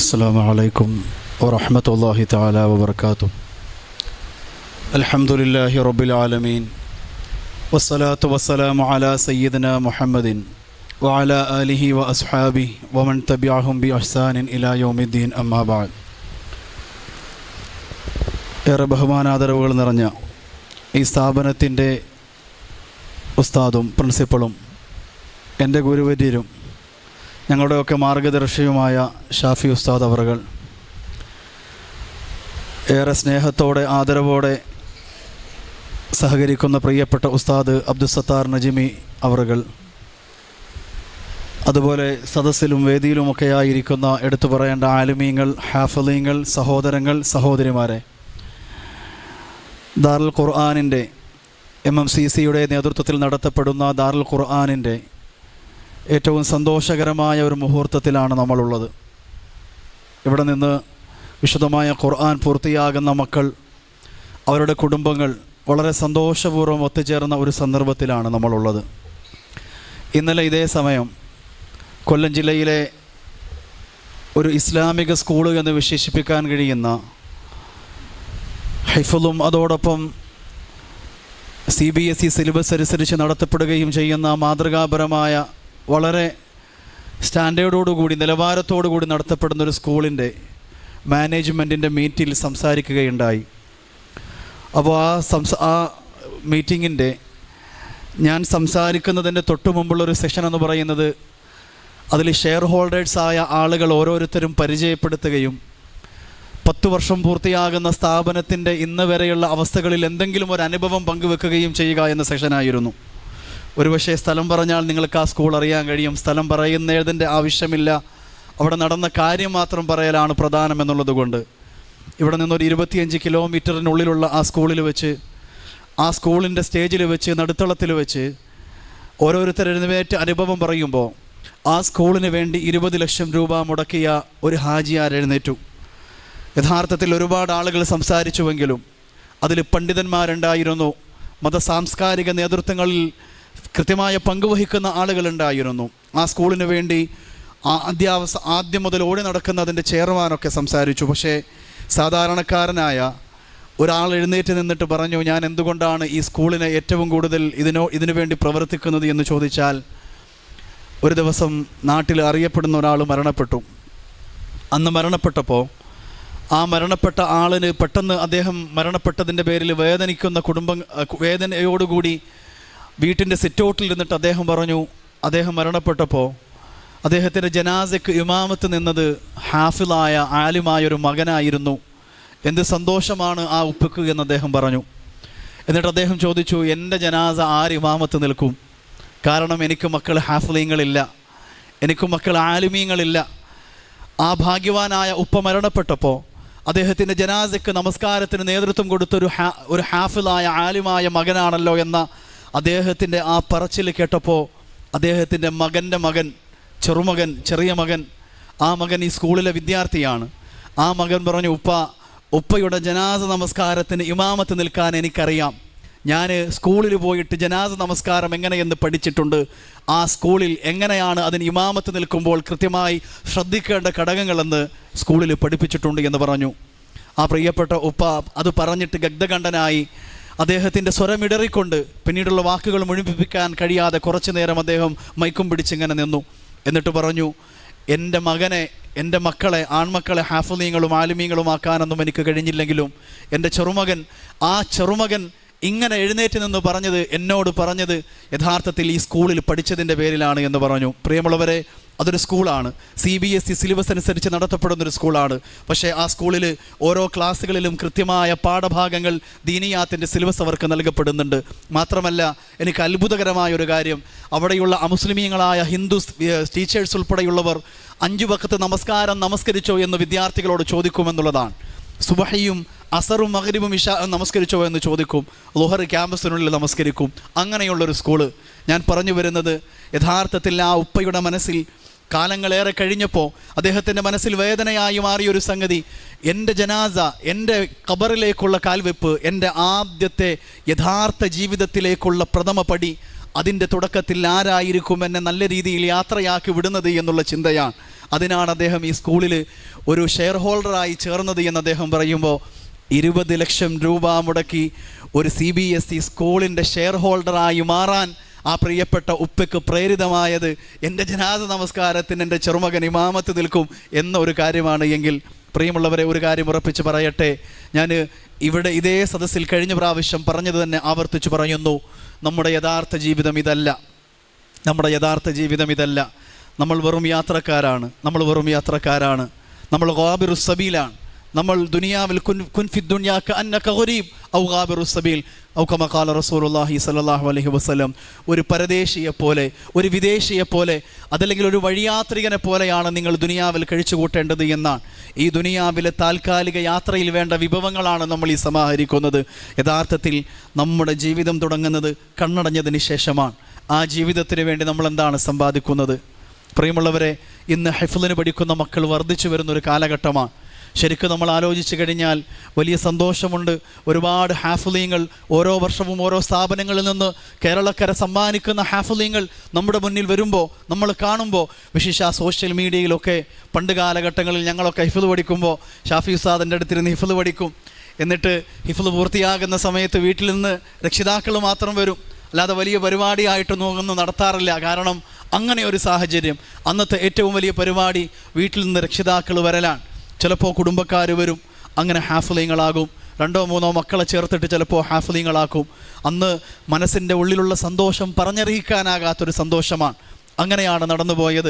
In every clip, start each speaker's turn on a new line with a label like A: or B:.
A: السلام عليكم ورحمة الله تعالى وبركاته الحمد لله رب العالمين والصلاة والسلام على سيدنا محمد وعلى آله وأصحابه ومن تبعهم بإحسان إلى يوم الدين أما بعد ഏറെ ബഹുമാനാദരവുകൾ നിറഞ്ഞ ഈ സ്ഥാപനത്തിൻ്റെ ഉസ്താദും പ്രിൻസിപ്പളും എൻ്റെ ഗുരുവര്യരും ഞങ്ങളുടെയൊക്കെ മാർഗദർശിയുമായ ഷാഫി ഉസ്താദ് അവറുകൾ. ഏറെ സ്നേഹത്തോടെ ആദരവോടെ സഹകരിക്കുന്ന പ്രിയപ്പെട്ട ഉസ്താദ് അബ്ദുസത്താർ നജിമി അവറുകൾ. അതുപോലെ സദസ്സിലും വേദിയിലുമൊക്കെ ആയിരിക്കുന്ന എടുത്തു പറയേണ്ട ആലുമീങ്ങൾ ഹാഫലീങ്ങൾ സഹോദരങ്ങൾ സഹോദരിമാരെ. ദാറുൽ ഖുർആാനിന്റെ എം എം സി സിയുടെ നേതൃത്വത്തിൽ നടത്തപ്പെടുന്ന ദാറുൽ ഖുർആാനിന്റെ ഏറ്റവും സന്തോഷകരമായ ഒരു മുഹൂർത്തത്തിലാണ് നമ്മളുള്ളത്. ഇവിടെ നിന്ന് വിശദമായ ഖുർആൻ പൂർത്തിയാകുന്ന മക്കൾ അവരുടെ കുടുംബങ്ങൾ വളരെ സന്തോഷപൂർവം ഒത്തുചേർന്ന ഒരു സന്ദർഭത്തിലാണ് നമ്മളുള്ളത്. ഇന്നലെ ഇതേ സമയം കൊല്ലം ജില്ലയിലെ ഒരു ഇസ്ലാമിക സ്കൂൾ എന്ന് വിശേഷിപ്പിക്കാൻ കഴിയുന്ന ഹൈഫുലും അതോടൊപ്പം C B S E syllabus അനുസരിച്ച് നടത്തപ്പെടുകയും ചെയ്യുന്ന മാതൃകാപരമായ വളരെ സ്റ്റാൻഡേർഡോടുകൂടി നിലവാരത്തോടുകൂടി നടത്തപ്പെടുന്ന ഒരു സ്കൂളിന്റെ മാനേജ്മെന്റിന്റെ മീറ്റിൽ സംസാരിക്കുകയുണ്ടായി. അപ്പോൾ ആ സംസ ആ മീറ്റിങ്ങിന്റെ ഞാൻ സംസാരിക്കുന്നതിന്റെ തൊട്ടു മുമ്പുള്ളൊരു സെഷൻ എന്ന് പറയുന്നത് അതിൽ ഷെയർ ആയ ആളുകൾ ഓരോരുത്തരും പരിചയപ്പെടുത്തുകയും പത്തു വർഷം പൂർത്തിയാകുന്ന സ്ഥാപനത്തിന്റെ ഇന്ന് വരെയുള്ള അവസ്ഥകളിൽ എന്തെങ്കിലും ഒരു അനുഭവം പങ്കുവെക്കുകയും ചെയ്യുക എന്ന സെഷനായിരുന്നു. ഒരുപക്ഷെ സ്ഥലം പറഞ്ഞാൽ നിങ്ങൾക്ക് ആ സ്കൂൾ അറിയാൻ കഴിയും. സ്ഥലം പറയുന്നതിന്റെ ആവശ്യമില്ല. അവിടെ നടന്ന കാര്യം മാത്രം പറയലാണ് പ്രധാനം എന്നുള്ളത് കൊണ്ട്. ഇവിടെ നിന്നൊരു ഇരുപത്തിയഞ്ച് കിലോമീറ്ററിനുള്ളിലുള്ള ആ സ്കൂളിൽ വെച്ച് ആ സ്കൂളിന്റെ സ്റ്റേജിൽ വെച്ച് നടുത്തളത്തിൽ വെച്ച് ഓരോരുത്തർ എഴുന്നേറ്റ് അനുഭവം പറയുമ്പോൾ ആ സ്കൂളിന് വേണ്ടി ഇരുപത് ലക്ഷം രൂപ മുടക്കിയ ഒരു ഹാജിയാർ എഴുന്നേറ്റു. യഥാർത്ഥത്തിൽ ഒരുപാട് ആളുകൾ സംസാരിച്ചുവെങ്കിലും അതിൽ പണ്ഡിതന്മാരുണ്ടായിരുന്നു. മത സാംസ്കാരിക നേതൃത്വങ്ങളിൽ കൃത്യമായ പങ്കുവഹിക്കുന്ന ആളുകളുണ്ടായിരുന്നു ആ സ്കൂളിന് വേണ്ടി ആദ്യാവസ ആദ്യം മുതൽ ഓടി നടക്കുന്നതിന്റെ ചെയർമാനൊക്കെ സംസാരിച്ചു. പക്ഷേ സാധാരണക്കാരനായ ഒരാൾ എഴുന്നേറ്റ് നിന്നിട്ട് പറഞ്ഞു ഞാൻ എന്തുകൊണ്ടാണ് ഈ സ്കൂളിനെ ഏറ്റവും കൂടുതൽ ഇതിനോ ഇതിനു വേണ്ടി പ്രവർത്തിക്കുന്നത്? എന്ന് ചോദിച്ചാൽ ഒരു ദിവസം നാട്ടിൽ അറിയപ്പെടുന്ന ഒരാൾ മരണപ്പെട്ടു. അന്ന് മരണപ്പെട്ടപ്പോൾ ആ മരണപ്പെട്ട ആളിന് പെട്ടെന്ന് അദ്ദേഹം മരണപ്പെട്ടതിന്റെ പേരിൽ വേദനിക്കുന്ന കുടുംബം വേദനയോടുകൂടി വീട്ടിന്റെ സിറ്റൗട്ടിൽ ഇരുന്നിട്ട് അദ്ദേഹം പറഞ്ഞു അദ്ദേഹം മരണപ്പെട്ടപ്പോൾ അദ്ദേഹത്തിന്റെ ജനാസയ്ക്ക് ഇമാമത്ത് നിന്നത് ഹാഫിലായ ആലിമായ ഒരു മകനായിരുന്നു. എന്ത് സന്തോഷമാണ് ആ ഉപ്പക്ക് എന്ന് അദ്ദേഹം പറഞ്ഞു. എന്നിട്ട് അദ്ദേഹം ചോദിച്ചു എന്റെ ജനാസ ആര് ഇമാമത്ത് നിൽക്കും? കാരണം എനിക്ക് മക്കൾ ഹാഫിലിങ്ങളില്ല എനിക്ക് മക്കൾ ആലിമീങ്ങളില്ല. ആ ഭാഗ്യവാനായ ഉപ്പ മരണപ്പെട്ടപ്പോൾ അദ്ദേഹത്തിന്റെ ജനാസയ്ക്ക് നമസ്കാരത്തിന് നേതൃത്വം കൊടുത്തൊരു ഹാ ഒരു ഹാഫിലായ ആലിമായ മകനാണല്ലോ എന്ന അദ്ദേഹത്തിന്റെ ആ പറച്ചിൽ കേട്ടപ്പോൾ അദ്ദേഹത്തിന്റെ മകന്റെ മകൻ ചെറുമകൻ ചെറിയ മകൻ ആ മകൻ ഈ സ്കൂളിലെ വിദ്യാർത്ഥിയാണ്. ആ മകൻ പറഞ്ഞു ഉപ്പ ഉപ്പയുടെ ജനാസ നമസ്കാരത്തിന് ഇമാമത്ത് നിൽക്കാൻ എനിക്കറിയാം. ഞാൻ സ്കൂളിൽ പോയിട്ട് ജനാസ നമസ്കാരം എങ്ങനെയെന്ന് പഠിച്ചിട്ടുണ്ട്. ആ സ്കൂളിൽ എങ്ങനെയാണ് അതിന് ഇമാമത്ത് നിൽക്കുമ്പോൾ കൃത്യമായി ശ്രദ്ധിക്കേണ്ട ഘടകങ്ങളെന്ന് സ്കൂളിൽ പഠിപ്പിച്ചിട്ടുണ്ട് എന്ന് പറഞ്ഞു. ആ പ്രിയപ്പെട്ട ഉപ്പ അത് പറഞ്ഞിട്ട് ഗഗ്ധകണ്ഠനായി അദ്ദേഹത്തിന്റെ സ്വരമിടറിക്കൊണ്ട് പിന്നീടുള്ള വാക്കുകൾ മുഴുമിപ്പിക്കാൻ കഴിയാതെ കുറച്ചു നേരം അദ്ദേഹം മൈക്കും പിടിച്ചിങ്ങനെ നിന്നു. എന്നിട്ട് പറഞ്ഞു എന്റെ മകനെ എന്റെ മക്കളെ ആൺമക്കളെ ഹാഫുനീങ്ങളും ആലിമീങ്ങളും ആക്കാനൊന്നും എനിക്ക് കഴിഞ്ഞില്ലെങ്കിലും എന്റെ ചെറുമകൻ ആ ചെറുമകൻ ഇങ്ങനെ എഴുന്നേറ്റ് നിന്ന് പറഞ്ഞത് എന്നോട് പറഞ്ഞത് യഥാർത്ഥത്തിൽ ഈ സ്കൂളിൽ പഠിച്ചതിന്റെ പേരിലാണ് എന്ന് പറഞ്ഞു. പ്രിയമുള്ളവരെ അതൊരു സ്കൂളാണ്. C B S E syllabus അനുസരിച്ച് നടത്തപ്പെടുന്ന ഒരു സ്കൂളാണ്. പക്ഷേ ആ സ്കൂളിൽ ഓരോ ക്ലാസ്സുകളിലും കൃത്യമായ പാഠഭാഗങ്ങൾ ദീനിയാത്തിന്റെ സിലബസ് അവർക്ക് നൽകപ്പെടുന്നുണ്ട്. മാത്രമല്ല എനിക്ക് അത്ഭുതകരമായ ഒരു കാര്യം. അവിടെയുള്ള അമുസ്ലിമീങ്ങളായ ഹിന്ദു ടീച്ചേഴ്സ് ഉൾപ്പെടെയുള്ളവർ അഞ്ചു വക്കത്ത് നമസ്കാരം നമസ്കരിച്ചോ എന്ന് വിദ്യാർത്ഥികളോട് ചോദിക്കുമെന്നുള്ളതാണ്. സുബഹയും അസറും മകരിബും ഇഷ നമസ്കരിച്ചോ എന്ന് ചോദിക്കും. ലോഹർ ക്യാമ്പസിനുള്ളിൽ നമസ്കരിക്കും. അങ്ങനെയുള്ളൊരു സ്കൂൾ. ഞാൻ പറഞ്ഞു വരുന്നത് യഥാർത്ഥത്തിൽ ആ ഉപ്പയുടെ മനസ്സിൽ കാലങ്ങളേറെ കഴിഞ്ഞപ്പോൾ അദ്ദേഹത്തിന്റെ മനസ്സിൽ വേദനയായി മാറിയ ഒരു സംഗതി എന്റെ ജനാസ എന്റെ കബറിലേക്കുള്ള കാൽവെപ്പ് എന്റെ ആദ്യത്തെ യഥാർത്ഥ ജീവിതത്തിലേക്കുള്ള പ്രഥമ പടി അതിന്റെ തുടക്കത്തിൽ ആരായിരിക്കും എന്നെ നല്ല രീതിയിൽ യാത്രയാക്കി വിടുന്നത് എന്നുള്ള ചിന്തയാണ്. അതിനാണ് അദ്ദേഹം ഈ സ്കൂളിൽ ഒരു ഷെയർ ഹോൾഡറായി ചേർന്നത് എന്ന് അദ്ദേഹം പറയുമ്പോൾ ഇരുപത് ലക്ഷം രൂപ മുടക്കി ഒരു സി ബി എസ് ഇ സ്കൂളിന്റെ ഷെയർ ഹോൾഡറായി മാറാൻ ആ പ്രിയപ്പെട്ട ഉപ്പയ്ക്ക് പ്രേരിതമായത് എന്റെ ജനാദ നമസ്കാരത്തിന് എന്റെ ചെറുമകൻ ഇമാമത്ത് നിൽക്കും എന്നൊരു കാര്യമാണ് എങ്കിൽ പ്രിയമുള്ളവരെ ഒരു കാര്യം ഉറപ്പിച്ച് പറയട്ടെ. ഞാൻ ഇവിടെ ഇതേ സദസ്സിൽ കഴിഞ്ഞ പ്രാവശ്യം പറഞ്ഞത് തന്നെ ആവർത്തിച്ച് പറയുന്നു. നമ്മുടെ യഥാർത്ഥ ജീവിതം ഇതല്ല. നമ്മുടെ യഥാർത്ഥ ജീവിതം ഇതല്ല. നമ്മൾ വെറും യാത്രക്കാരാണ്. നമ്മൾ വെറും യാത്രക്കാരാണ്. നമ്മൾ ഗാബിറു സബീലാണ്. നമ്മൾ ദുനിയാവിൽ കുൻ കുൻഫി ദുനിയാക്ക് ഗരീബ് ഔ ഗാബിറു സബീൽ. ഔ കമ ഖാല റസൂലുള്ളാഹി സ്വല്ലല്ലാഹു അലൈഹി വസല്ലം. ഒരു പരദേശിയെ പോലെ ഒരു വിദേശിയെ പോലെ അതല്ലെങ്കിൽ ഒരു വഴിയാത്രികനെ പോലെയാണ് നിങ്ങൾ ദുനിയാവിൽ കഴിച്ചു കൂട്ടേണ്ടത് എന്നാണ്. ഈ ദുനിയാവിലെ താൽക്കാലിക യാത്രയിൽ വേണ്ട വിഭവങ്ങളാണ് നമ്മൾ ഈ സമാഹരിക്കുന്നത്. യഥാർത്ഥത്തിൽ നമ്മുടെ ജീവിതം തുടങ്ങുന്നത് കണ്ണടഞ്ഞതിന് ശേഷമാണ്. ആ ജീവിതത്തിന് വേണ്ടി നമ്മൾ എന്താണ് സമ്പാദിക്കുന്നത്? പ്രിയമുള്ളവരെ ഇന്ന് ഹെഫിലിന് പഠിക്കുന്ന മക്കൾ വർദ്ധിച്ചു വരുന്ന ഒരു കാലഘട്ടമാണ്. ശരിക്കും നമ്മൾ ആലോചിച്ചു കഴിഞ്ഞാൽ വലിയ സന്തോഷമുണ്ട്. ഒരുപാട് ഹാഫിലീങ്ങൾ ഓരോ വർഷവും ഓരോ സ്ഥാപനങ്ങളിൽ നിന്ന് കേരളക്കര സമ്മാനിക്കുന്ന ഹാഫിലീങ്ങൾ നമ്മുടെ മുന്നിൽ വരുമ്പോൾ നമ്മൾ കാണുമ്പോൾ വിശേഷ സോഷ്യൽ മീഡിയയിലൊക്കെ പണ്ട് കാലഘട്ടങ്ങളിൽ ഞങ്ങളൊക്കെ ഹിഫിൽ പഠിക്കുമ്പോൾ ഷാഫി ഉസ്താദിന്റെ അടുത്തിരുന്ന് ഹിഫിൽ പഠിക്കും. എന്നിട്ട് ഹിഫിൽ പൂർത്തിയാകുന്ന സമയത്ത് വീട്ടിൽ നിന്ന് രക്ഷിതാക്കൾ മാത്രം വരും. അല്ലാതെ വലിയ പരിപാടിയായിട്ടൊന്നും ഒന്നും നടത്താറില്ല. കാരണം അങ്ങനെ ഒരു സാഹചര്യം. അന്നത്തെ ഏറ്റവും വലിയ പരിപാടി വീട്ടിൽ നിന്ന് രക്ഷിതാക്കൾ വരലാണ്. ചിലപ്പോൾ കുടുംബക്കാർ വരും അങ്ങനെ ഹാഫ്ലിങ്ങളാകും. രണ്ടോ മൂന്നോ മക്കളെ ചേർത്തിട്ട് ചിലപ്പോൾ ഹാഫ്ലിങ്ങളാക്കും. അന്ന് മനസ്സിന്റെ ഉള്ളിലുള്ള സന്തോഷം പറഞ്ഞറിയിക്കാനാകാത്തൊരു സന്തോഷമാണ്. അങ്ങനെയാണ് നടന്നു പോയത്.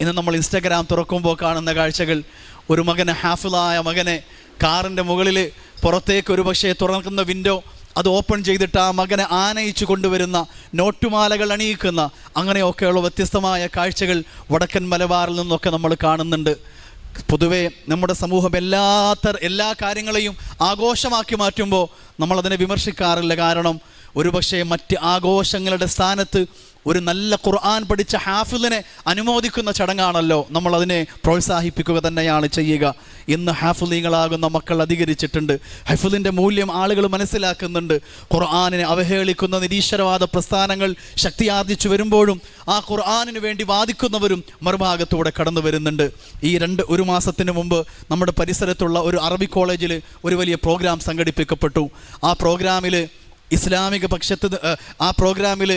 A: ഇന്ന് നമ്മൾ ഇൻസ്റ്റഗ്രാം തുറക്കുമ്പോൾ കാണുന്ന കാഴ്ചകൾ. ഒരു മകനെ ഹാഫിലായ മകനെ കാറിന്റെ മുകളിൽ പുറത്തേക്ക് ഒരു പക്ഷേ തുറക്കുന്ന വിൻഡോ അത് ഓപ്പൺ ചെയ്തിട്ട് ആ മകനെ ആനയിച്ചു കൊണ്ടുവരുന്ന നോട്ടുമാലകൾ അണിയിക്കുന്ന അങ്ങനെയൊക്കെയുള്ള വ്യത്യസ്തമായ കാഴ്ചകൾ വടക്കൻ മലബാറിൽ നിന്നൊക്കെ നമ്മൾ കാണുന്നുണ്ട്. പൊതുവേ നമ്മുടെ സമൂഹം എല്ലാ തര എല്ലാ കാര്യങ്ങളെയും ആഘോഷമാക്കി മാറ്റുമ്പോൾ നമ്മളതിനെ വിമർശിക്കാറില്ല. കാരണം ഒരുപക്ഷെ മറ്റ് ആഘോഷങ്ങളുടെ സ്ഥാനത്ത് ഒരു നല്ല ഖുർആൻ പഠിച്ച ഹാഫിലിനെ അനുമോദിക്കുന്ന ചടങ്ങാണല്ലോ നമ്മൾ അതിനെ പ്രോത്സാഹിപ്പിക്കുക തന്നെയാണ് ചെയ്യുക. ഇന്ന് ഹാഫിലീങ്ങളാകുന്ന മക്കൾ അധികരിച്ചിട്ടുണ്ട്. ഹൈഫുലിന്റെ മൂല്യം ആളുകൾ മനസ്സിലാക്കുന്നുണ്ട്. ഖുർആാനിനെ അവഹേളിക്കുന്ന നിരീശ്വരവാദ പ്രസ്ഥാനങ്ങൾ ശക്തിയാർജിച്ചു വരുമ്പോഴും ആ ഖുർആാനിന് വേണ്ടി വാദിക്കുന്നവരും മറുഭാഗത്തൂടെ കടന്നു വരുന്നുണ്ട്. ഈ രണ്ട് ഒരു മാസത്തിന് മുമ്പ് നമ്മുടെ പരിസരത്തുള്ള ഒരു അറബി കോളേജിൽ ഒരു വലിയ പ്രോഗ്രാം സംഘടിപ്പിക്കപ്പെട്ടു. ആ പ്രോഗ്രാമിൽ ഇസ്ലാമിക പക്ഷത്ത് ആ പ്രോഗ്രാമിൽ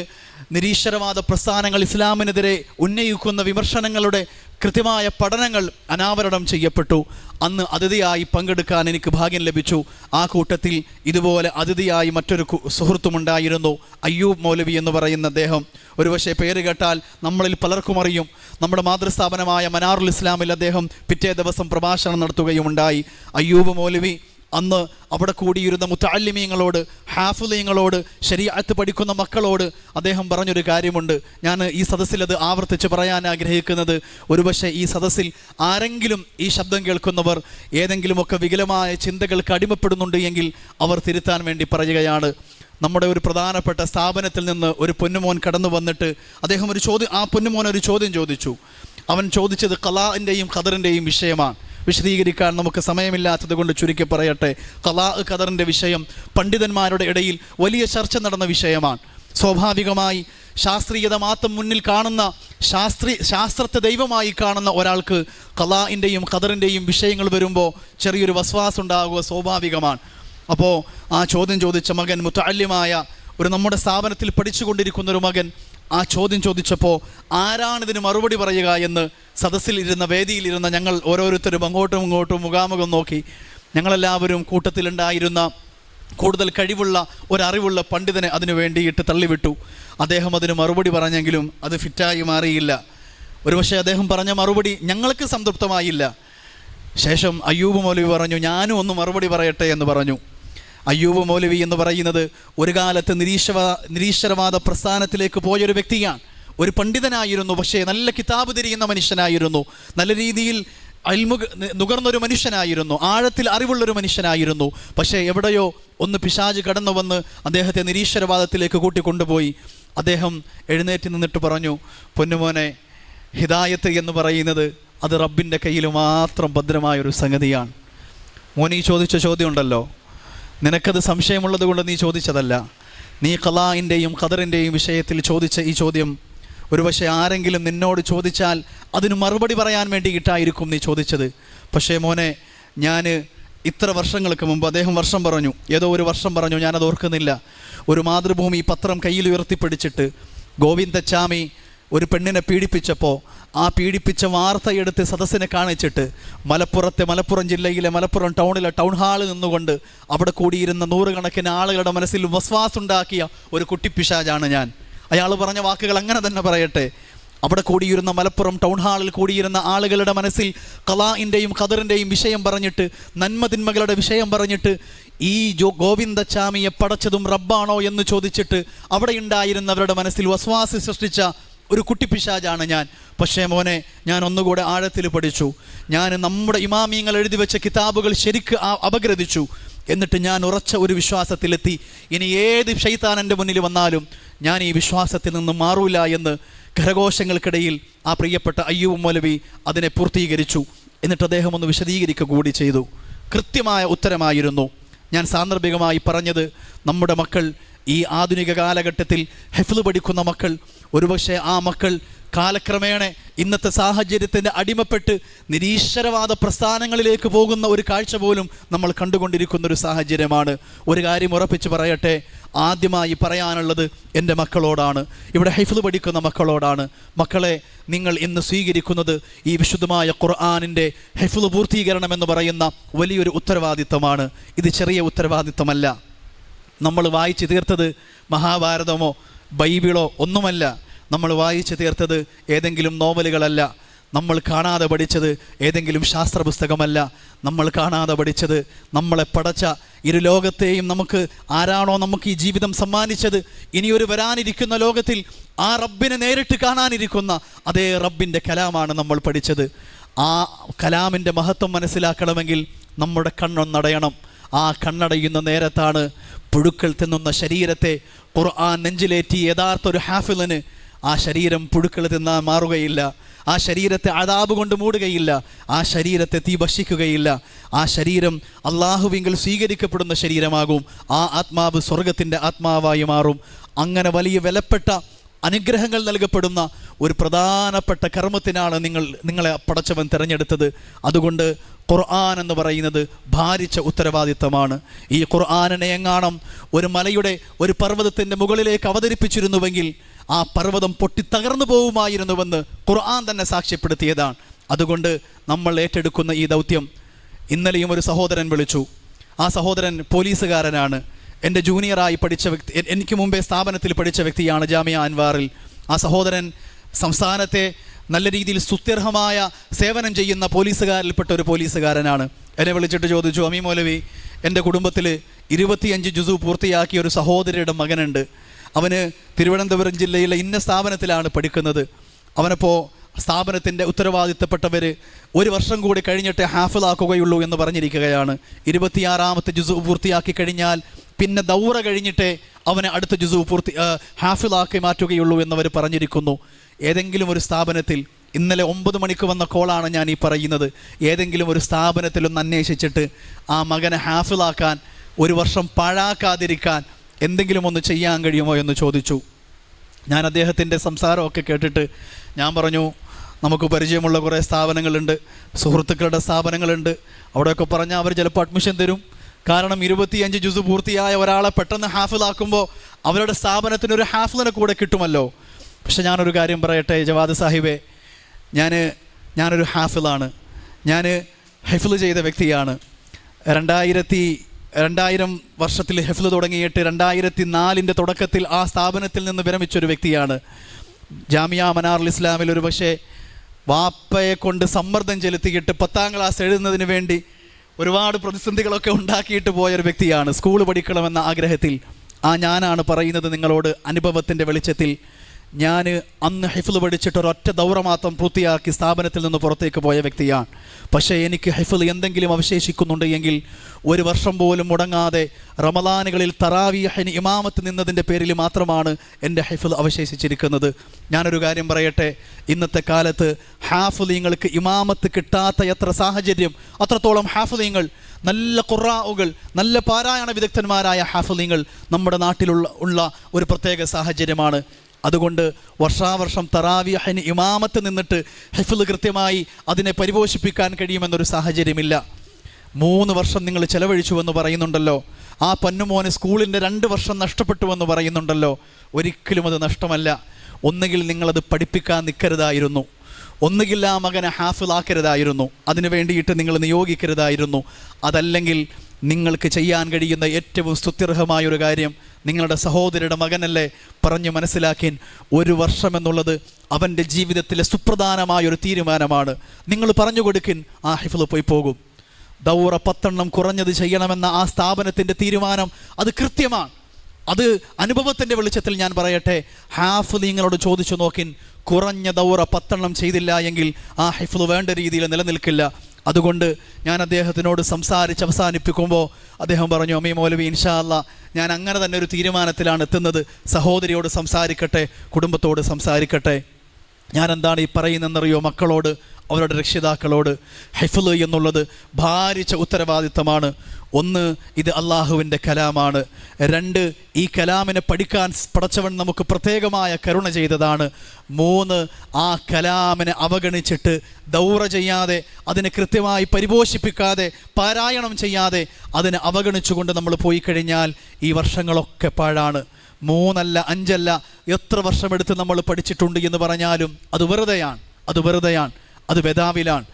A: നിരീശ്വരവാദ പ്രസ്ഥാനങ്ങൾ ഇസ്ലാമിനെതിരെ ഉന്നയിക്കുന്ന വിമർശനങ്ങളുടെ കൃത്യമായ പഠനങ്ങൾ അനാവരണം ചെയ്യപ്പെട്ടു. അന്ന് അതിഥിയായി പങ്കെടുക്കാൻ എനിക്ക് ഭാഗ്യം ലഭിച്ചു. ആ കൂട്ടത്തിൽ ഇതുപോലെ അതിഥിയായി മറ്റൊരു സുഹൃത്തുമുണ്ടായിരുന്നു അയ്യൂബ് മൗലവി എന്ന് പറയുന്ന അദ്ദേഹം. ഒരുപക്ഷെ പേര് കേട്ടാൽ നമ്മളിൽ പലർക്കും അറിയും. നമ്മുടെ മാതൃസ്ഥാപനമായ മനാറുൽ ഇസ്ലാമിൽ അദ്ദേഹം പിറ്റേ ദിവസം പ്രഭാഷണം നടത്തുകയുമുണ്ടായി. അയ്യൂബ് മൗലവി അന്ന് അവിടെ കൂടിയിരുന്ന മുത്താലിമീങ്ങളോട് ഹാഫുലീങ്ങളോട് ശരിയാത്ത് പഠിക്കുന്ന മക്കളോട് അദ്ദേഹം പറഞ്ഞൊരു കാര്യമുണ്ട്. ഞാൻ ഈ സദസ്സിൽ അത് ആവർത്തിച്ച് പറയാൻ ആഗ്രഹിക്കുന്നത്. ഒരുപക്ഷെ ഈ സദസ്സിൽ ആരെങ്കിലും ഈ ശബ്ദം കേൾക്കുന്നവർ ഏതെങ്കിലുമൊക്കെ വികലമായ ചിന്തകൾക്ക് അടിമപ്പെടുന്നുണ്ട് എങ്കിൽ അവർ തിരുത്താൻ വേണ്ടി പറയുകയാണ്. നമ്മുടെ ഒരു പ്രധാനപ്പെട്ട സ്ഥാപനത്തിൽ നിന്ന് ഒരു പൊന്നുമോൻ കടന്നു വന്നിട്ട് അദ്ദേഹം ഒരു ചോദ്യം ആ പൊന്നുമോൻ ഒരു ചോദ്യം ചോദിച്ചു. അവൻ ചോദിച്ചത് കലാന്റെയും ഖദറിന്റെയും വിഷയമാണ്. വിശദീകരിക്കാൻ നമുക്ക് സമയമില്ലാത്തത് കൊണ്ട് ചുരുക്കി പറയട്ടെ. കലാ ഖദറിന്റെ വിഷയം പണ്ഡിതന്മാരുടെ ഇടയിൽ വലിയ ചർച്ച നടന്ന വിഷയമാണ്. സ്വാഭാവികമായി ശാസ്ത്രീയത മാത്രം മുന്നിൽ കാണുന്ന ശാസ്ത്രീ ശാസ്ത്രത്തെ ദൈവമായി കാണുന്ന ഒരാൾക്ക് കലാഇന്റെയും ഖദറിന്റെയും വിഷയങ്ങൾ വരുമ്പോൾ ചെറിയൊരു വസ്വാസം ഉണ്ടാകുക സ്വാഭാവികമാണ്. അപ്പോൾ ആ ചോദ്യം ചോദിച്ച മകൻ മുത്തല്യമായ ഒരു നമ്മുടെ സ്ഥാപനത്തിൽ പഠിച്ചുകൊണ്ടിരിക്കുന്ന ഒരു മകൻ ആ ചോദ്യം ചോദിച്ചപ്പോൾ ആരാണിതിന് മറുപടി പറയുക എന്ന് സദസ്സിൽ ഇരുന്ന വേദിയിലിരുന്ന ഞങ്ങൾ ഓരോരുത്തരും അങ്ങോട്ടും ഇങ്ങോട്ടും മുഖാമുഖം നോക്കി. ഞങ്ങളെല്ലാവരും കൂട്ടത്തിലുണ്ടായിരുന്ന കൂടുതൽ കഴിവുള്ള ഒരറിവുള്ള പണ്ഡിതനെ അതിനു വേണ്ടിയിട്ട് തള്ളിവിട്ടു. അദ്ദേഹം അതിന് മറുപടി പറഞ്ഞെങ്കിലും അത് ഫിറ്റായി മാറിയില്ല. ഒരുപക്ഷെ അദ്ദേഹം പറഞ്ഞ മറുപടി ഞങ്ങൾക്ക് സംതൃപ്തമായില്ല. ശേഷം അയ്യൂബ് മൗലവി പറഞ്ഞു ഞാനും ഒന്ന് മറുപടി പറയട്ടെ എന്ന് പറഞ്ഞു. അയ്യൂബ് മൗലവി എന്ന് പറയുന്നത് ഒരു കാലത്ത് നിരീശ്വര നിരീശ്വരവാദ പ്രസ്ഥാനത്തിലേക്ക് പോയൊരു വ്യക്തിയാണ്. ഒരു പണ്ഡിതനായിരുന്നു പക്ഷേ നല്ല കിതാബ് തിരിയുന്ന മനുഷ്യനായിരുന്നു. നല്ല രീതിയിൽ അൽമുഖ നുകർന്നൊരു മനുഷ്യനായിരുന്നു. ആഴത്തിൽ അറിവുള്ളൊരു മനുഷ്യനായിരുന്നു. പക്ഷേ എവിടെയോ ഒന്ന് പിശാജ് കടന്നു വന്ന് അദ്ദേഹത്തെ നിരീശ്വരവാദത്തിലേക്ക് കൂട്ടിക്കൊണ്ടുപോയി. അദ്ദേഹം എഴുന്നേറ്റ് നിന്നിട്ട് പറഞ്ഞു പൊന്നുമോനെ ഹിദായത്ത് എന്ന് പറയുന്നത് അത് റബ്ബിന്റെ കയ്യിൽ മാത്രം ഭദ്രമായൊരു സംഗതിയാണ്. മോനീ ചോദിച്ച ചോദ്യം ഉണ്ടല്ലോ നിനക്കത് സംശയമുള്ളത് കൊണ്ട് നീ ചോദിച്ചതല്ല. നീ കലാഇന്റെയും ഖദറിന്റെയും വിഷയത്തിൽ ചോദിച്ച ഈ ചോദ്യം ഒരുപക്ഷെ ആരെങ്കിലും നിന്നോട് ചോദിച്ചാൽ അതിന് മറുപടി പറയാൻ വേണ്ടിയിട്ടായിരിക്കും നീ ചോദിച്ചത്. പക്ഷേ മോനെ ഞാൻ ഇത്ര വർഷങ്ങൾക്ക് മുമ്പ് അദ്ദേഹം വർഷം പറഞ്ഞു. ഏതോ ഒരു വർഷം പറഞ്ഞു ഞാനത് ഓർക്കുന്നില്ല. ഒരു മാതൃഭൂമി പത്രം കയ്യിൽ ഉയർത്തിപ്പിടിച്ചിട്ട് ഗോവിന്ദച്ചാമി ഒരു പെണ്ണിനെ പീഡിപ്പിച്ചപ്പോൾ ആ പീഡിപ്പിച്ച വാർത്തയെടുത്ത് സദസ്സിനെ കാണിച്ചിട്ട് മലപ്പുറത്തെ മലപ്പുറം ജില്ലയിലെ മലപ്പുറം ടൗണിലെ ടൗൺ ഹാളിൽ നിന്നുകൊണ്ട് അവിടെ കൂടിയിരുന്ന നൂറുകണക്കിന് ആളുകളുടെ മനസ്സിൽ വസ്വാസുണ്ടാക്കിയ ഒരു കുട്ടിപ്പിശാജാണ് ഞാൻ. അയാൾ പറഞ്ഞ വാക്കുകൾ അങ്ങനെ തന്നെ പറയട്ടെ. അവിടെ കൂടിയിരുന്ന മലപ്പുറം ടൗൺ ഹാളിൽ കൂടിയിരുന്ന ആളുകളുടെ മനസ്സിൽ കലാഇന്റെയും ഖദറിന്റെയും വിഷയം പറഞ്ഞിട്ട് നന്മതിന്മകളുടെ വിഷയം പറഞ്ഞിട്ട് ഈ ജോ ഗോവിന്ദച്ചാമിയെ പടച്ചതും റബ്ബാണോ എന്ന് ചോദിച്ചിട്ട് അവിടെ ഉണ്ടായിരുന്നവരുടെ മനസ്സിൽ വസ്വാസി സൃഷ്ടിച്ച ഒരു കുട്ടി കുട്ടിപ്പിശാജാണ് ഞാൻ. പക്ഷേ മോനെ ഞാൻ ഒന്നുകൂടെ ആഴത്തിൽ പഠിച്ചു. ഞാൻ നമ്മുടെ ഇമാമിയങ്ങൾ എഴുതി വെച്ച കിതാബുകൾ ശരിക്ക് അപഗ്രഥിച്ചു. എന്നിട്ട് ഞാൻ ഉറച്ച ഒരു വിശ്വാസത്തിലെത്തി. ഇനി ഏത് ഷെയ്ത്താൻ എന്റെ മുന്നിൽ വന്നാലും ഞാൻ ഈ വിശ്വാസത്തിൽ നിന്ന് മാറൂല എന്ന് കരഘോഷങ്ങൾക്കിടയിൽ ആ പ്രിയപ്പെട്ട അയ്യൂബ് മൗലവി അതിനെ പൂർത്തീകരിച്ചു. എന്നിട്ട് അദ്ദേഹം ഒന്ന് വിശദീകരിക്കുക കൂടി ചെയ്തു. കൃത്യമായ ഉത്തരമായിരുന്നു. ഞാൻ സാന്ദർഭികമായി പറഞ്ഞത് നമ്മുടെ മക്കൾ ഈ ആധുനിക കാലഘട്ടത്തിൽ ഹെഫ്ല് പഠിക്കുന്ന മക്കൾ ഒരുപക്ഷെ ആ മക്കൾ കാലക്രമേണ ഇന്നത്തെ സാഹചര്യത്തിന്റെ അടിമപ്പെട്ട് നിരീശ്വരവാദ പ്രസ്ഥാനങ്ങളിലേക്ക് പോകുന്ന ഒരു കാഴ്ച പോലും നമ്മൾ കണ്ടുകൊണ്ടിരിക്കുന്ന ഒരു സാഹചര്യമാണ്. ഒരു കാര്യം ഉറപ്പിച്ച് പറയട്ടെ ആദ്യമായി പറയാനുള്ളത് എന്റെ മക്കളോടാണ്. ഇവിടെ ഹൈഫിൽ പഠിക്കുന്ന മക്കളോടാണ്. മക്കളെ നിങ്ങൾ ഇന്ന് സ്വീകരിക്കുന്നത് ഈ വിശുദ്ധമായ ഖുർആാനിന്റെ ഹൈഫിൽ പൂർത്തീകരണം എന്ന് പറയുന്ന വലിയൊരു ഉത്തരവാദിത്തമാണ് ഇത് ചെറിയ ഉത്തരവാദിത്തമല്ല നമ്മൾ വായിച്ചു തീർത്തത് മഹാഭാരതമോ ബൈബിളോ ഒന്നുമല്ല. നമ്മൾ വായിച്ചു തീർത്തത് ഏതെങ്കിലും നോവലുകളല്ല. നമ്മൾ കാണാതെ പഠിച്ചത് ഏതെങ്കിലും ശാസ്ത്ര പുസ്തകമല്ല നമ്മൾ കാണാതെ പഠിച്ചത് നമ്മളെ പടച്ച ഇരു ലോകത്തെയും നമുക്ക് ആരാണോ നമുക്ക് ഈ ജീവിതം സമ്മാനിച്ചത്. ഇനിയൊരു വരാനിരിക്കുന്ന ലോകത്തിൽ ആ റബ്ബിനെ നേരിട്ട് കാണാനിരിക്കുന്ന അതേ റബ്ബിന്റെ കലാമാണ് നമ്മൾ പഠിച്ചത്. ആ കലാമിന്റെ മഹത്വം മനസ്സിലാക്കണമെങ്കിൽ നമ്മുടെ കണ്ണൊന്നടയണം. ആ കണ്ണടയുന്ന നേരത്താണ് പുഴുക്കൾ തിന്നുന്ന ശരീരത്തെ ഖുർആൻ നെഞ്ചിലേറ്റി യഥാർത്ഥ ഒരു ഹാഫിലിന് ആ ശരീരം പുഴുക്കൾ തിന്നാൻ മാറുകയില്ല. ആ ശരീരത്തെ അതാബ് കൊണ്ട് മൂടുകയില്ല. ആ ശരീരത്തെ തീ ഭക്ഷിക്കുകയില്ല. ആ ശരീരം അള്ളാഹുവിങ്കിൽ സ്വീകരിക്കപ്പെടുന്ന ശരീരമാകും. ആ ആത്മാവ് സ്വർഗത്തിന്റെ ആത്മാവായി മാറും. അങ്ങനെ വലിയ വിലപ്പെട്ട അനുഗ്രഹങ്ങൾ നൽകപ്പെടുന്ന ഒരു പ്രധാനപ്പെട്ട കർമ്മത്തിനാണ് നിങ്ങൾ നിങ്ങളെ പടച്ചവൻ തിരഞ്ഞെടുത്തത്. അതുകൊണ്ട് ഖുർആൻ എന്ന് പറയുന്നത് ഭാരിച്ച ഉത്തരവാദിത്തമാണ്. ഈ ഖുർആാനിനെ എങ്ങാണം ഒരു മലയുടെ ഒരു പർവതത്തിന്റെ മുകളിലേക്ക് അവതരിപ്പിച്ചിരുന്നുവെങ്കിൽ ആ പർവതം പൊട്ടിത്തകർന്നു പോകുമായിരുന്നുവെന്ന് ഖുർആൻ തന്നെ സാക്ഷ്യപ്പെടുത്തിയതാണ്. അതുകൊണ്ട് നമ്മൾ ഏറ്റെടുക്കുന്ന ഈ ദൗത്യം ഇന്നലെയും ഒരു സഹോദരൻ വിളിച്ചു. ആ സഹോദരൻ പോലീസുകാരനാണ്. എന്റെ ജൂനിയറായി പഠിച്ച വ്യക്തി എനിക്ക് മുമ്പേ സ്ഥാപനത്തിൽ പഠിച്ച വ്യക്തിയാണ് ജാമിയ അൻവാറിൽ. ആ സഹോദരൻ സംസ്ഥാനത്തെ നല്ല രീതിയിൽ സുത്യർഹമായ സേവനം ചെയ്യുന്ന പോലീസുകാരിൽപ്പെട്ട ഒരു പോലീസുകാരനാണ്. എന്നെ വിളിച്ചിട്ട് ചോദിച്ചു അമി മൗലവി എന്റെ കുടുംബത്തിൽ ഇരുപത്തിയഞ്ച് ജുസു പൂർത്തിയാക്കിയ ഒരു സഹോദരിയുടെ മകനുണ്ട്. അവന് തിരുവനന്തപുരം ജില്ലയിലെ ഇന്ന സ്ഥാപനത്തിലാണ് പഠിക്കുന്നത്. അവനപ്പോൾ സ്ഥാപനത്തിന്റെ ഉത്തരവാദിത്തപ്പെട്ടവർ ഒരു വർഷം കൂടി കഴിഞ്ഞിട്ട് ഹാഫിലാക്കുകയുള്ളൂ എന്ന് പറഞ്ഞിരിക്കുകയാണ്. ഇരുപത്തിയാറാമത്തെ ജുസു പൂർത്തിയാക്കി കഴിഞ്ഞാൽ പിന്നെ ദൗറ കഴിഞ്ഞിട്ടേ അവനെ അടുത്ത ജുസു പൂർത്തി ഹാഫിലാക്കി മാറ്റുകയുള്ളൂ എന്നവർ പറഞ്ഞിരിക്കുന്നു. ഏതെങ്കിലും ഒരു സ്ഥാപനത്തിൽ ഇന്നലെ ഒമ്പത് മണിക്ക് വന്ന കോളാണ് ഞാൻ ഈ പറയുന്നത്. ഏതെങ്കിലും ഒരു സ്ഥാപനത്തിലൊന്ന് അന്വേഷിച്ചിട്ട് ആ മകനെ ഹാഫിലാക്കാൻ ഒരു വർഷം പാഴാക്കാതിരിക്കാൻ എന്തെങ്കിലും ഒന്ന് ചെയ്യാൻ കഴിയുമോ എന്ന് ചോദിച്ചു. ഞാൻ അദ്ദേഹത്തിന്റെ സംസാരമൊക്കെ കേട്ടിട്ട് ഞാൻ പറഞ്ഞു നമുക്ക് പരിചയമുള്ള കുറേ സ്ഥാപനങ്ങളുണ്ട് സുഹൃത്തുക്കളുടെ സ്ഥാപനങ്ങളുണ്ട്. അവിടെയൊക്കെ പറഞ്ഞാൽ അവർ ചിലപ്പോൾ അഡ്മിഷൻ തരും. കാരണം ഇരുപത്തിയഞ്ച് ജുസ് പൂർത്തിയായ ഒരാളെ പെട്ടെന്ന് ഹാഫിലാക്കുമ്പോൾ അവരുടെ സ്ഥാപനത്തിന് ഒരു ഹാഫിലിനെ കൂടെ കിട്ടുമല്ലോ. പക്ഷെ ഞാനൊരു കാര്യം പറയട്ടെ ജവാദ് സാഹിബെ. ഞാൻ ഞാനൊരു ഹാഫിലാണ് ഞാൻ ഹെഫിൽ ചെയ്ത വ്യക്തിയാണ്. രണ്ടായിരത്തി രണ്ടായിരം വർഷത്തിൽ ഹെഫിൽ തുടങ്ങിയിട്ട് രണ്ടായിരത്തി നാലിന്റെ തുടക്കത്തിൽ ആ സ്ഥാപനത്തിൽ നിന്ന് വിരമിച്ചൊരു വ്യക്തിയാണ്. ജാമിയ മനാറുൽ ഇസ്ലാമിൽ ഒരു പക്ഷേ വാപ്പയെ കൊണ്ട് സമ്മർദ്ദം ചെലുത്തിയിട്ട് പത്താം ക്ലാസ് എഴുതുന്നതിന് വേണ്ടി ഒരുപാട് പ്രതിസന്ധികളൊക്കെ ഉണ്ടാക്കിയിട്ട് പോയൊരു വ്യക്തിയാണ്. സ്കൂൾ പഠിക്കണമെന്ന ആഗ്രഹത്തിൽ ആ ഞാനാണ് പറയുന്നത് നിങ്ങളോട് അനുഭവത്തിന്റെ വെളിച്ചത്തിൽ. ഞാൻ അന്ന് ഹിഫിൽ പഠിച്ചിട്ട് ഒരൊറ്റ ദൗറ മാത്രം പൂർത്തിയാക്കി സ്ഥാപനത്തിൽ നിന്ന് പുറത്തേക്ക് പോയ വ്യക്തിയാണ്. പക്ഷേ എനിക്ക് ഹിഫിൽ എന്തെങ്കിലും അവശേഷിക്കുന്നുണ്ട് എങ്കിൽ ഒരു വർഷം പോലും മുടങ്ങാതെ റമദാനുകളിൽ തറാവിയഹിന് ഇമാമത്ത് നിന്നതിന്റെ പേരിൽ മാത്രമാണ് എന്റെ ഹിഫിൽ അവശേഷിച്ചിരിക്കുന്നത്. ഞാനൊരു കാര്യം പറയട്ടെ. ഇന്നത്തെ കാലത്ത് ഹാഫുലീങ്ങൾക്ക് ഇമാമത്ത് കിട്ടാത്ത എത്ര സാഹചര്യം അത്രത്തോളം ഹാഫുലീങ്ങൾ നല്ല ഖുറാവുകൾ നല്ല പാരായണ വിദഗ്ധന്മാരായ ഹാഫുലീങ്ങൾ നമ്മുടെ നാട്ടിലുള്ള ഉള്ള ഒരു പ്രത്യേക സാഹചര്യമാണ്. അതുകൊണ്ട് വർഷാവർഷം തറാവിയഹിന് ഇമാമത്ത് നിന്നിട്ട് ഹിഫിൽ കൃത്യമായി അതിനെ പരിപോഷിപ്പിക്കാൻ കഴിയുമെന്നൊരു സാഹചര്യമില്ല. മൂന്ന് വർഷം നിങ്ങൾ ചെലവഴിച്ചുവെന്ന് പറയുന്നുണ്ടല്ലോ. ആ പൊന്നുമോന് സ്കൂളിന്റെ രണ്ട് വർഷം നഷ്ടപ്പെട്ടുവെന്ന് പറയുന്നുണ്ടല്ലോ. ഒരിക്കലും അത് നഷ്ടമല്ല. ഒന്നുകിൽ നിങ്ങളത് പഠിപ്പിക്കാൻ നിൽക്കരുതായിരുന്നു ഒന്നുകിൽ ആ മകനെ ഹാഫിളാക്കരുതായിരുന്നു. അതിനു വേണ്ടിയിട്ട് നിങ്ങൾ നിയോഗിക്കരുതായിരുന്നു. അതല്ലെങ്കിൽ നിങ്ങൾക്ക് ചെയ്യാൻ കഴിയുന്ന ഏറ്റവും സ്തുത്യർഹമായൊരു കാര്യം നിങ്ങളുടെ സഹോദരിയുടെ മകനല്ലേ പറഞ്ഞു മനസ്സിലാക്കിൻ ഒരു വർഷം എന്നുള്ളത് അവന്റെ ജീവിതത്തിലെ സുപ്രധാനമായ ഒരു തീരുമാനമാണ്. നിങ്ങൾ പറഞ്ഞു കൊടുക്കിൻ ആ ഹിഫിൽ പോയി പോകും. ദൗറ പത്തെണ്ണം കുറഞ്ഞത് ചെയ്യണമെന്ന ആ സ്ഥാപനത്തിന്റെ തീരുമാനം അത് കൃത്യമാണ്. അത് അനുഭവത്തിന്റെ വെളിച്ചത്തിൽ ഞാൻ പറയട്ടെ ഹാഫ് നിങ്ങളോട് ചോദിച്ചു നോക്കിൻ കുറഞ്ഞ ദൗറ പത്തെണ്ണം ചെയ്തില്ല എങ്കിൽ ആ ഹിഫ്ല് വേണ്ട രീതിയിൽ നിലനിൽക്കില്ല. അതുകൊണ്ട് ഞാൻ അദ്ദേഹത്തിനോട് സംസാരിച്ച് അവസാനിപ്പിക്കുമ്പോൾ അദ്ദേഹം പറഞ്ഞു അമ്മീ മൗലവി ഇൻഷാല്ല ഞാൻ അങ്ങനെ തന്നെ ഒരു തീരുമാനത്തിലാണ് എത്തുന്നത്. സഹോദരിയോട് സംസാരിക്കട്ടെ കുടുംബത്തോട് സംസാരിക്കട്ടെ. ഞാൻ എന്താണ് ഈ പറയുന്നതെന്നറിയോ മക്കളോട്? അവരുടെ രക്ഷിതാക്കളോട് ഹൈഫുൽ എന്നുള്ളത് ഭാരിച്ച ഉത്തരവാദിത്തമാണ്. ഒന്ന് ഇത് അള്ളാഹുവിന്റെ കലാമാണ്. രണ്ട് ഈ കലാമിനെ പഠിക്കാൻ പടച്ചവൻ നമുക്ക് പ്രത്യേകമായ കരുണ ചെയ്തതാണ്. മൂന്ന് ആ കലാമിനെ അവഗണിച്ചിട്ട് ദൗറ ചെയ്യാതെ അതിനെ കൃത്യമായി പരിപോഷിപ്പിക്കാതെ പാരായണം ചെയ്യാതെ അതിനെ അവഗണിച്ചുകൊണ്ട് നമ്മൾ പോയി കഴിഞ്ഞാൽ ഈ വർഷങ്ങളൊക്കെ പാഴാണ്. മൂന്നല്ല അഞ്ചല്ല എത്ര വർഷമെടുത്ത് നമ്മൾ പഠിച്ചിട്ടുണ്ട് എന്ന് പറഞ്ഞാലും അത് വെറുതെയാണ്. അത് വെറുതെയാണ്. അത് ബദാവിലാണ്.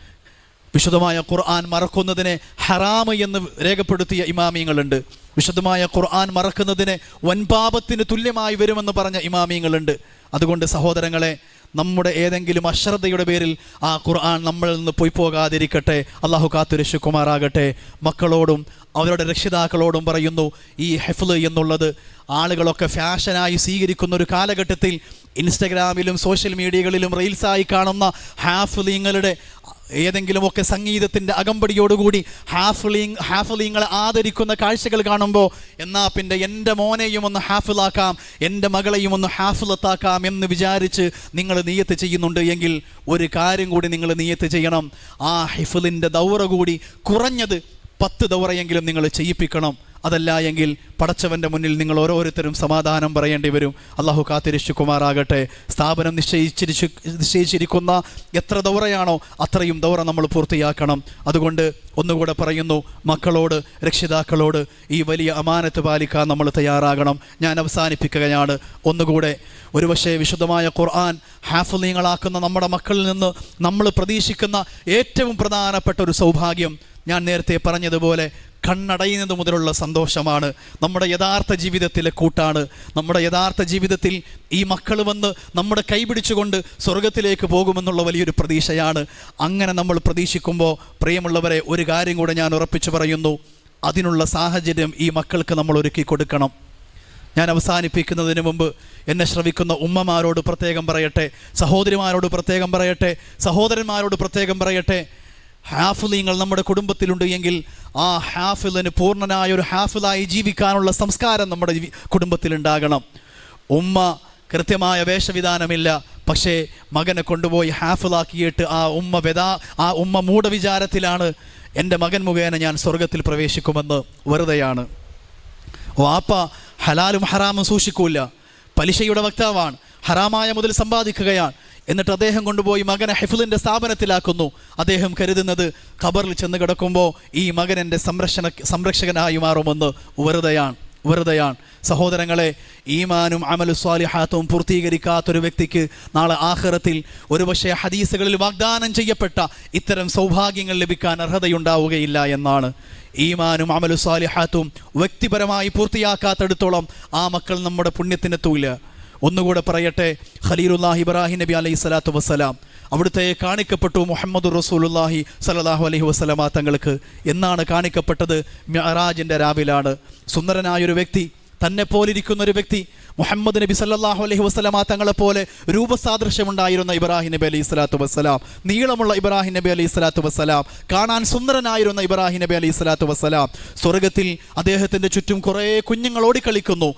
A: വിശുദ്ധമായ ഖുർആൻ മറക്കുന്നതിനെ ഹറാമ് എന്ന് രേഖപ്പെടുത്തിയ ഇമാമിയങ്ങളുണ്ട്. വിശുദ്ധമായ ഖുർആൻ മറക്കുന്നതിനെ വൻപാപത്തിന് തുല്യമായി വരുമെന്ന് പറഞ്ഞ ഇമാമിയങ്ങളുണ്ട്. അതുകൊണ്ട് സഹോദരങ്ങളെ നമ്മുടെ ഏതെങ്കിലും അശ്രദ്ധയുടെ പേരിൽ ആ ഖുർആൻ നമ്മളിൽ നിന്ന് പോയി പോകാതിരിക്കട്ടെ. അള്ളാഹു കാത്തുരശുക്കുമാറാകട്ടെ മക്കളോടും അവരുടെ രക്ഷിതാക്കളോടും പറയുന്നു ഈ ഹെഫ്ല് എന്നുള്ളത് ആളുകളൊക്കെ ഫാഷനായി സ്വീകരിക്കുന്ന ഒരു കാലഘട്ടത്തിൽ ഇൻസ്റ്റഗ്രാമിലും സോഷ്യൽ മീഡിയകളിലും റീൽസായി കാണുന്ന ഹാഫ്ലിങ്ങളുടെ ഏതെങ്കിലുമൊക്കെ സംഗീതത്തിന്റെ അകമ്പടിയോടുകൂടി ഹാഫ്ലിങ് ഹാഫ്ലിങ്ങളെ ആദരിക്കുന്ന കാഴ്ചകൾ കാണുമ്പോൾ എന്നാ പിന്നെ എന്റെ മോനെയും ഒന്ന് ഹാഫിലാക്കാം എന്റെ മകളെയും ഒന്ന് ഹാഫിലത്താക്കാം എന്ന് വിചാരിച്ച് നിങ്ങൾ നീയത്ത് ചെയ്യുന്നുണ്ട് എങ്കിൽ ഒരു കാര്യം കൂടി നിങ്ങൾ നീയത്ത് ചെയ്യണം. ആ ഹിഫിലിന്റെ ദൗറ കൂടി കുറഞ്ഞത് പത്ത് ദൗറയെങ്കിലും നിങ്ങൾ ചെയ്യിപ്പിക്കണം. അതല്ല എങ്കിൽ പടച്ചവന്റെ മുന്നിൽ നിങ്ങൾ ഓരോരുത്തരും സമാധാനം പറയേണ്ടി വരും. അള്ളാഹു കാത്തിരശുക്കുമാറാകട്ടെ സ്ഥാപനം നിശ്ചയിച്ചിരിച്ചു നിശ്ചയിച്ചിരിക്കുന്ന എത്ര ദൗറയാണോ അത്രയും ദൗറ നമ്മൾ പൂർത്തിയാക്കണം. അതുകൊണ്ട് ഒന്നുകൂടെ പറയുന്നു മക്കളോട് രക്ഷിതാക്കളോട് ഈ വലിയ അമാനത്ത് പാലിക്കാൻ നമ്മൾ തയ്യാറാകണം. ഞാൻ അവസാനിപ്പിക്കുകയാണ്. ഒന്നുകൂടെ ഒരുപക്ഷെ വിശുദ്ധമായ ഖുർആൻ ഹാഫലീങ്ങളാക്കുന്ന നമ്മുടെ മക്കളിൽ നിന്ന് നമ്മൾ പ്രതീക്ഷിക്കുന്ന ഏറ്റവും പ്രധാനപ്പെട്ട ഒരു സൗഭാഗ്യം. ഞാൻ നേരത്തെ പറഞ്ഞതുപോലെ കണ്ണടയുന്നത് മുതലുള്ള സന്തോഷമാണ്. നമ്മുടെ യഥാർത്ഥ ജീവിതത്തിലെ കൂട്ടാണ്. നമ്മുടെ യഥാർത്ഥ ജീവിതത്തിൽ ഈ മക്കൾ വന്ന് നമ്മുടെ കൈപിടിച്ചുകൊണ്ട് സ്വർഗത്തിലേക്ക് പോകുമെന്നുള്ള വലിയൊരു പ്രതീക്ഷയാണ്. അങ്ങനെ നമ്മൾ പ്രതീക്ഷിക്കുമ്പോൾ പ്രിയമുള്ളവരെ ഒരു കാര്യം കൂടെ ഞാൻ ഉറപ്പിച്ചു പറയുന്നു. അതിനുള്ള സാഹചര്യം ഈ മക്കൾക്ക് നമ്മൾ ഒരുക്കി കൊടുക്കണം. ഞാൻ അവസാനിപ്പിക്കുന്നതിന് മുമ്പ് എന്നെ ശ്രവിക്കുന്ന ഉമ്മമാരോട് പ്രത്യേകം പറയട്ടെ സഹോദരിമാരോട് പ്രത്യേകം പറയട്ടെ സഹോദരന്മാരോട് പ്രത്യേകം പറയട്ടെ ഹാഫിലിങ്ങൾ നമ്മുടെ കുടുംബത്തിലുണ്ട് എങ്കിൽ ആ ഹാഫിലിന് പൂർണനായ ഒരു ഹാഫിലായി ജീവിക്കാനുള്ള സംസ്കാരം നമ്മുടെ കുടുംബത്തിലുണ്ടാകണം. ഉമ്മ കൃത്യമായ വേഷവിധാനമില്ല. പക്ഷേ മകനെ കൊണ്ടുപോയി ഹാഫിലാക്കിയിട്ട് ആ ഉമ്മ വെതാ ആ ഉമ്മ മൂഢവിചാരത്തിലാണ് എന്റെ മകൻ മുഖേന ഞാൻ സ്വർഗത്തിൽ പ്രവേശിക്കുമെന്ന് വെറുതെയാണ്. വാപ്പ ഹലാലും ഹറാമും സൂക്ഷിക്കൂല പലിശയുടെ വക്താവാണ്. ഹറാമായ മുതൽ സമ്പാദിക്കുകയാണ്. എന്നിട്ട് അദ്ദേഹം കൊണ്ടുപോയി മകനെ ഹെഫിലിന്റെ സ്ഥാപനത്തിലാക്കുന്നു. അദ്ദേഹം കരുതുന്നത് ഖബറിൽ ചെന്ന് കിടക്കുമ്പോൾ ഈ മകൻ എന്റെ സംരക്ഷണ സംരക്ഷകനായി മാറുമെന്ന് വെറുതെയാണ് വെറുതെയാണ്. സഹോദരങ്ങളെ ഈമാനും അമലു സ്വാലിഹാത്തും പൂർത്തീകരിക്കാത്തൊരു വ്യക്തിക്ക് നാളെ ആഹ്റത്തിൽ ഒരുപക്ഷെ ഹദീസുകളിൽ വാഗ്ദാനം ചെയ്യപ്പെട്ട ഇത്തരം സൗഭാഗ്യങ്ങൾ ലഭിക്കാൻ അർഹതയുണ്ടാവുകയില്ല എന്നാണ്. ഈമാനും അമലു സ്വാലിഹാത്തും വ്യക്തിപരമായി പൂർത്തിയാക്കാത്തടത്തോളം ആ മക്കൾ നമ്മുടെ പുണ്യത്തിനെത്തൂല. ഒന്നുകൂടെ പറയട്ടെ. ഖലീലുല്ലാഹി ഇബ്രാഹിം നബി അലൈഹി സ്വലാത്തു വസ്സലാം. അവിടുത്തെ കാണിക്കപ്പെട്ടു മുഹമ്മദ് റസൂലുല്ലാഹി സലാഹു അലൈഹി വസ്സലാമ തങ്ങൾക്ക്. എന്നാണ് കാണിക്കപ്പെട്ടത്? മിഅറാജിന്റെ രാവിലാണ്. സുന്ദരനായൊരു വ്യക്തി തന്നെ പോലിരിക്കുന്ന ഒരു വ്യക്തി മുഹമ്മദ് നബി സല്ലാഹു അലൈഹി വസ്സലാമ തങ്ങളെ പോലെ രൂപസാദൃശ്യമുണ്ടായിരുന്ന ഇബ്രാഹിം നബി അലൈഹി സ്വലാത്തു വസ്സലാം. നീളമുള്ള ഇബ്രാഹിം നബി അലൈഹി സ്വലാത്തു വസ്സലാം. കാണാൻ സുന്ദരനായിരുന്ന ഇബ്രാഹിം നബി അലൈഹി സ്വലാത്തു വസ്സലാം. സ്വർഗത്തിൽ അദ്ദേഹത്തിന്റെ ചുറ്റും കുറേ കുഞ്ഞുങ്ങൾ ഓടിക്കളിക്കുന്നു.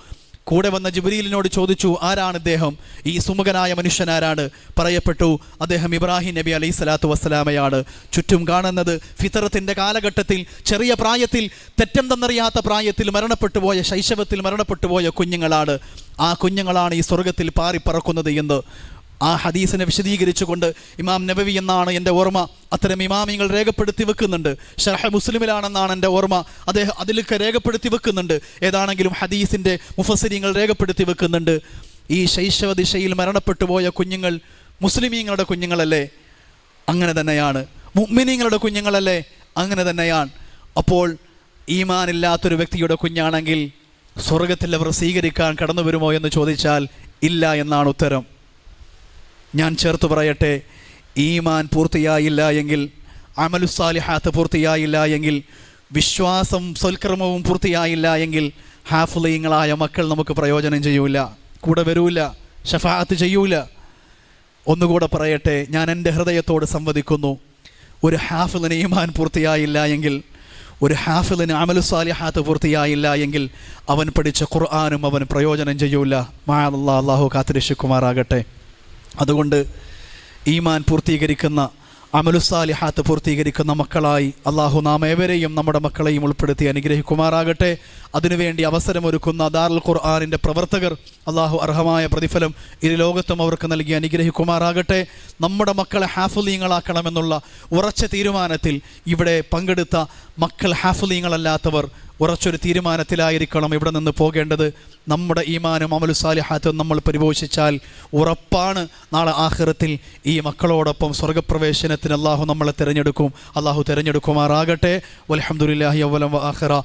A: കൂടെ വന്ന ജിബ്രീലിനോട് ചോദിച്ചു ആരാണ് ഇദ്ദേഹം? ഈ സുമുഖനായ മനുഷ്യൻ ആരാണ്? പറയപ്പെട്ടു അദ്ദേഹം ഇബ്രാഹിം നബി അലൈഹി സ്വലാത്തു വസ്സലാമയാണ്. ചുറ്റും കാണുന്നത് ഫിത്തറത്തിന്റെ കാലഘട്ടത്തിൽ ചെറിയ പ്രായത്തിൽ തെറ്റം തന്നറിയാത്ത പ്രായത്തിൽ മരണപ്പെട്ടു പോയ ശൈശവത്തിൽ മരണപ്പെട്ടു പോയ കുഞ്ഞുങ്ങളാണ്. ആ കുഞ്ഞുങ്ങളാണ് ഈ സ്വർഗത്തിൽ പാറിപ്പറക്കുന്നത് എന്ന്. ആ ഹദീസിനെ വിശദീകരിച്ചുകൊണ്ട് ഇമാം നബവി എന്നാണ് എന്റെ ഓർമ്മ. അത്തരം ഇമാമിങ്ങൾ രേഖപ്പെടുത്തി വെക്കുന്നുണ്ട്. ഷർഹ മുസ്ലിമിലാണെന്നാണ് എന്റെ ഓർമ്മ. അദ്ദേഹം അതിലൊക്കെ രേഖപ്പെടുത്തി വെക്കുന്നുണ്ട്. ഏതാണെങ്കിലും ഹദീസിന്റെ മുഫസരിങ്ങൾ രേഖപ്പെടുത്തി വെക്കുന്നുണ്ട്. ഈ ശൈശവ ദിശയിൽ മരണപ്പെട്ടു പോയ കുഞ്ഞുങ്ങൾ മുസ്ലിമീങ്ങളുടെ കുഞ്ഞുങ്ങളല്ലേ? അങ്ങനെ തന്നെയാണ്. മുഅ്മിനീങ്ങളുടെ കുഞ്ഞുങ്ങളല്ലേ? അങ്ങനെ തന്നെയാണ്. അപ്പോൾ ഈമാനില്ലാത്തൊരു വ്യക്തിയുടെ കുഞ്ഞാണെങ്കിൽ സ്വർഗത്തിൽ അവർ സ്വീകരിക്കാൻ കടന്നു വരുമോ എന്ന് ചോദിച്ചാൽ ഇല്ല എന്നാണ് ഉത്തരം. ഞാൻ ചേർത്ത് പറയട്ടെ ഈമാൻ പൂർത്തിയായില്ല എങ്കിൽ അമലുസാലിഹാത്ത് പൂർത്തിയായില്ല എങ്കിൽ വിശ്വാസം സൽക്രമവും പൂർത്തിയായില്ല എങ്കിൽ ഹാഫുലീങ്ങളായ മക്കൾ നമുക്ക് പ്രയോജനം ചെയ്യൂല കൂടെ വരൂല ഷഫാത്ത് ചെയ്യൂല. ഒന്നുകൂടെ പറയട്ടെ ഞാൻ എന്റെ ഹൃദയത്തോട് സംവദിക്കുന്നു ഒരു ഹാഫിലിന് ഈമാൻ പൂർത്തിയായില്ല എങ്കിൽ ഒരു ഹാഫിലിന് അമലുസാലിഹാത്ത് പൂർത്തിയായില്ല എങ്കിൽ അവൻ പഠിച്ച ഖുർആാനും അവൻ പ്രയോജനം ചെയ്യൂല. മാ അള്ളാഹു കാത്തിരക്ഷിക്കുമാറാകട്ടെ. അതുകൊണ്ട് ഈമാൻ പൂർത്തീകരിക്കുന്ന അമലുസാലിഹാത്ത് പൂർത്തീകരിക്കുന്ന മക്കളായി അള്ളാഹു നാം ഏവരെയും നമ്മുടെ മക്കളെയും ഉൾപ്പെടുത്തി അനുഗ്രഹിക്കുമാറാകട്ടെ. അതിനുവേണ്ടി അവസരമൊരുക്കുന്ന ദാറുൽ ഖുർആാനിന്റെ പ്രവർത്തകർ അള്ളാഹു അർഹമായ പ്രതിഫലം ഇരു ലോകത്തും അവർക്ക് നൽകി അനുഗ്രഹിക്കുമാറാകട്ടെ. നമ്മുടെ മക്കളെ ഹാഫുലീങ്ങളാക്കണമെന്നുള്ള ഉറച്ച തീരുമാനത്തിൽ ഇവിടെ പങ്കെടുത്ത മക്കൾ ഹാഫുലീങ്ങളല്ലാത്തവർ ഉറച്ചൊരു തീരുമാനത്തിലായിരിക്കണം ഇവിടെ നിന്ന് പോകേണ്ടത്. നമ്മുടെ ഈമാനും അമലു സാലിഹാത്തും നമ്മൾ പരിപോഷിച്ചാൽ ഉറപ്പാണ് നാളെ ആഹ്റത്തിൽ ഈ മക്കളോടൊപ്പം സ്വർഗപ്രവേശനത്തിന് അള്ളാഹു നമ്മളെ തിരഞ്ഞെടുക്കും. അള്ളാഹു തിരഞ്ഞെടുക്കുമാറാകട്ടെ. വലഹമുല്ലാഹി അവലം ആഖിറ.